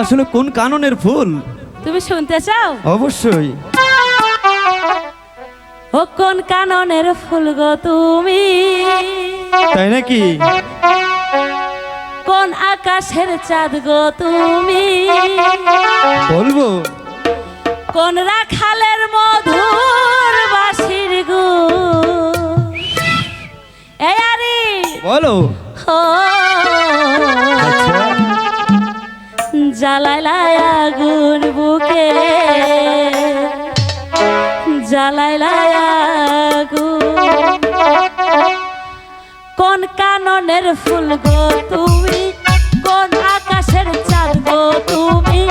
আসলে কোন কাননের ফুল? তুমি শুনতে চাও? অবশ্যই। ও কোন কাননের ফুল গো তুমি? তাই নাকি? কোন আকাশের চাঁদ গো তুমি? বলব? কোন রাখালের মধুর বাসির গো? এই আরে! বলো। ও জ্বালাইলাই আগুন বুকে জ্বালাইলাই আগুন। কোন কাননের ফুল গো তুমি, কোন আকাশের চাঁদ গো তুমি?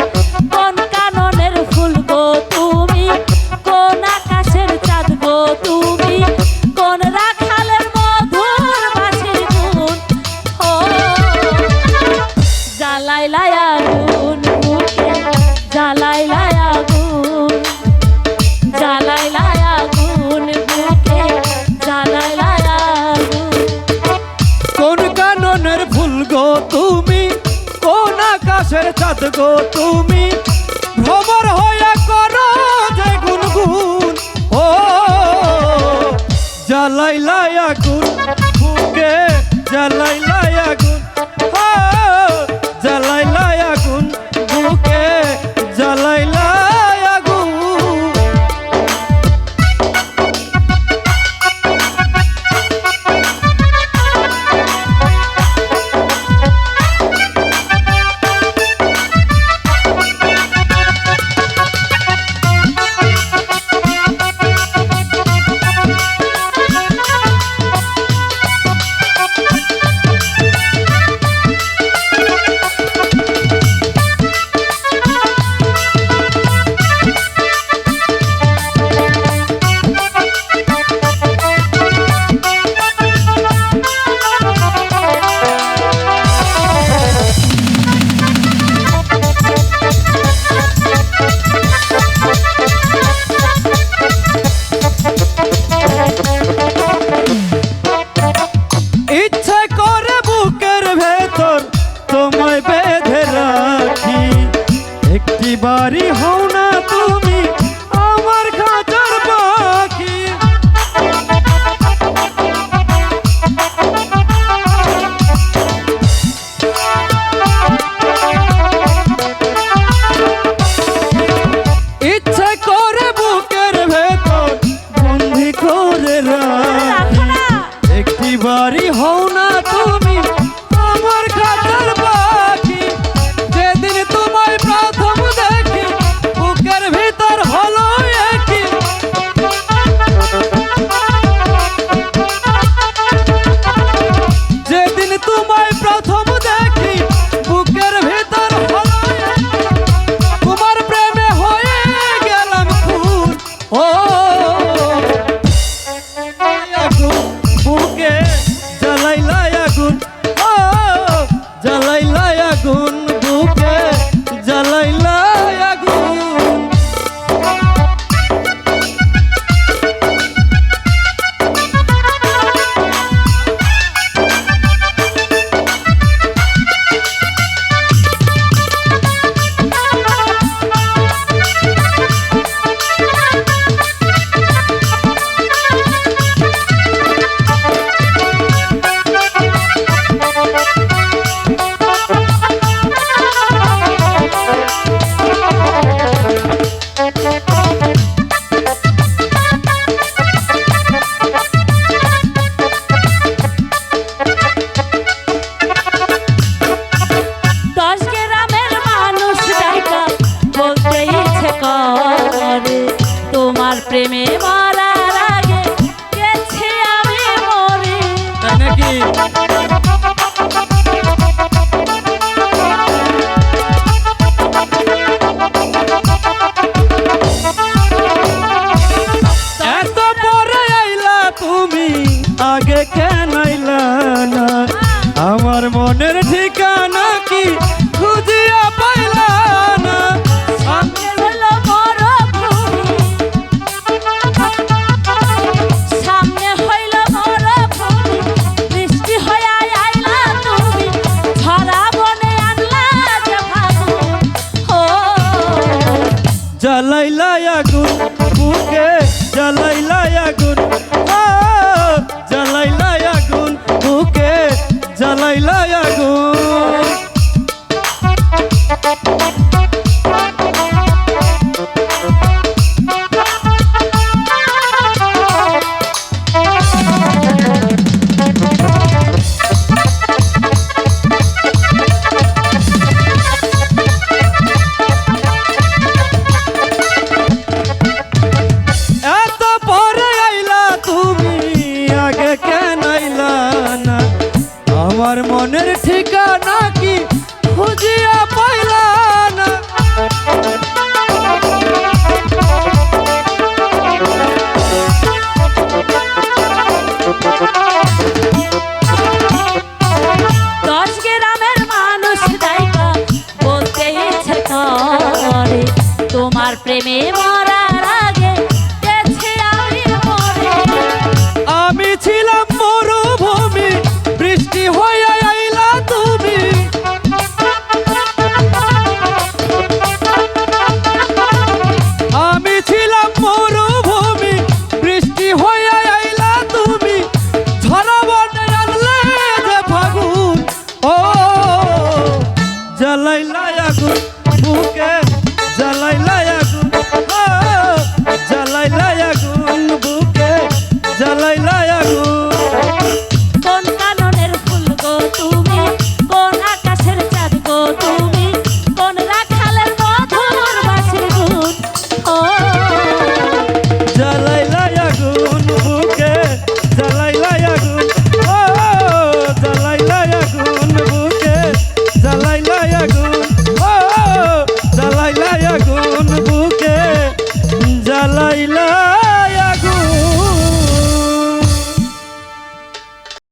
গো তুমি ভ্রমর হইয়া করো যে গুনগুন। ও জ্বালাইলাই আগুন বুকে জ্বালাইলাই বাড়ি হও না তুমি আমার খাঁচার পাখি। ইচ্ছে করে বুকের ভেতর বন্দি করে রাখি। একটি বাড়ি হও না তুমি প্রেমে মরার আগে গেছি আমি মরে নাকি? জ্বালাইলা আগুন বুকে জ্বালাইলা আগুন জ্বালাইলা আগুন বুকে জ্বালাইলা প্রেমে মরার আমি ছিলাম মরুভূমি, বৃষ্টি হয়ে আইলা তুমি। তুমি। ঝরা বনে আনলে যে ফাগুন, ও জ্বালাইলা আগুন, বুকে জ্বালাইলা